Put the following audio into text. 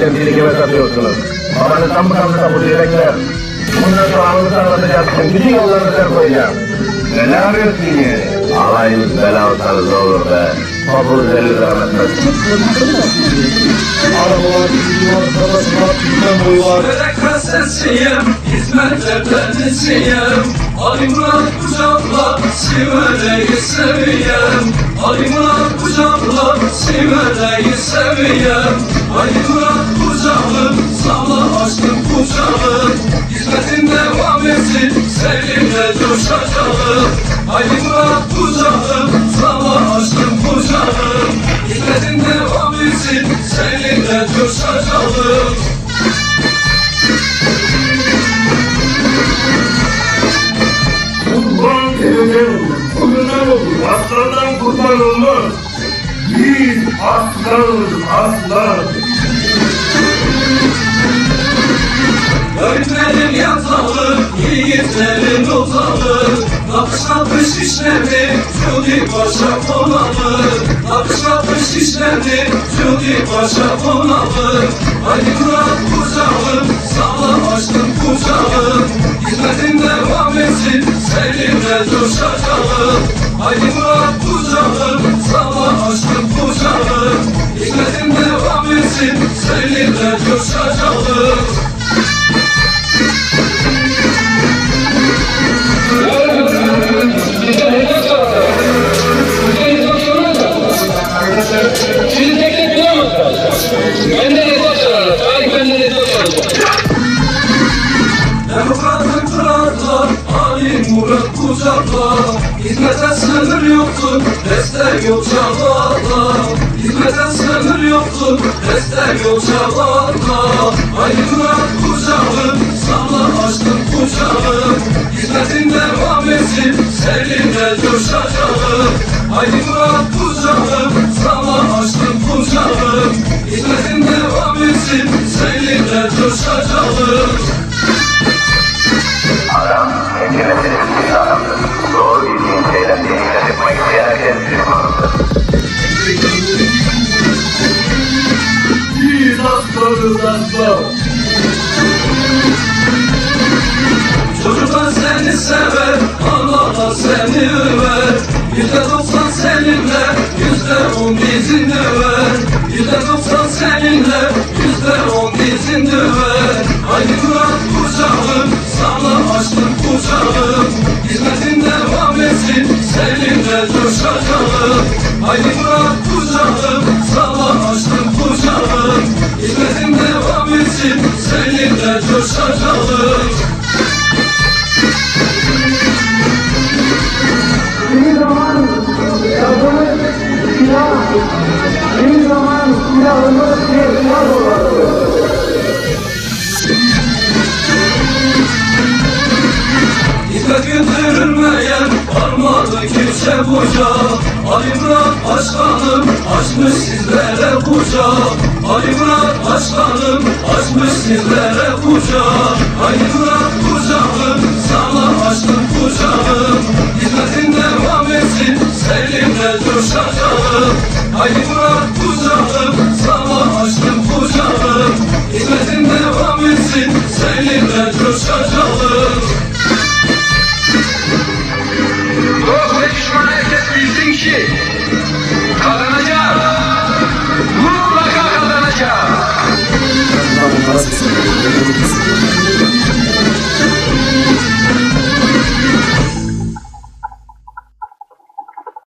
temsilcime satıyorsunuz. Babanızdan buranızda bu yürekler. Bundan sonra anınızı anlatacaksın. Bütün yollarınızı koyacağım. Ne, yine? Alayınız bela olsanız olur be. Topunuz elinize rahmetmez. Arabalar gidiyor, babasına tüpten boyu var. Melek sesiyim, hizmetlerden isiyim Ali Murat kucakla, Sivele'yi seviyem Ali Murat kucakla, Sivele'yi seviyem Ali seninle coşacağım Ali Murat kucağım, sana açtım kucağım Hizmetin devam etsin, seninle coşacağım Kurban edeceğim. Bugünler olur. Aslandan kurban olmaz. Biz aslanız aslan. İşlendi, Cudi Paşa konağı Nakış nakış işlendi, Cudi Paşa konağı Ali Murat kucağım, sana açtım kucağım Hizmetin devam etsin, seninle coşacağım Ali Murat kucağım, sana açtım kucağım Hizmetin devam etsin, seninle coşacağım sorarlar. Tarih benden hesap soracak. Demokratın kıratla, Ali Murat kucakla Hizmete sınır yoktur, destek yok çabalarla Hizmete sınır yoktur, destek yok çabalarla Ali Murat kucağım, sana açtım kucağım Hizmetin devam etsin, seninle coşacağım Ali Murat aslan. Çocuklar seni sever, analar seni över. Yüzde doksan seninle, yüzde on bizim döver Yüzde doksan seninle, yüzde on bizim döver Haydi Murat kucağım, sana açtım kucağım Hizmetin devam etsin, seninle coşacağım. Haydi Murat etsin, seninle coşacağım Kimi zaman kadını silah, kimi zaman silahımız bir silah olur. Hizmet güldürülmeyen varmadı kimse buca Ali Murat Başkanım açmış sizlere kuca Ali Murat Yetimlere kucak, hayırla kucağım Sana aşkın kucağım. Hizmetin devam etsin, seninle coşacağım. Hayırla kucağım, sana aşkın kucağım. Hizmetin devam etsin, seninle coşacağım. Oh, yetişman herkes bilsin ki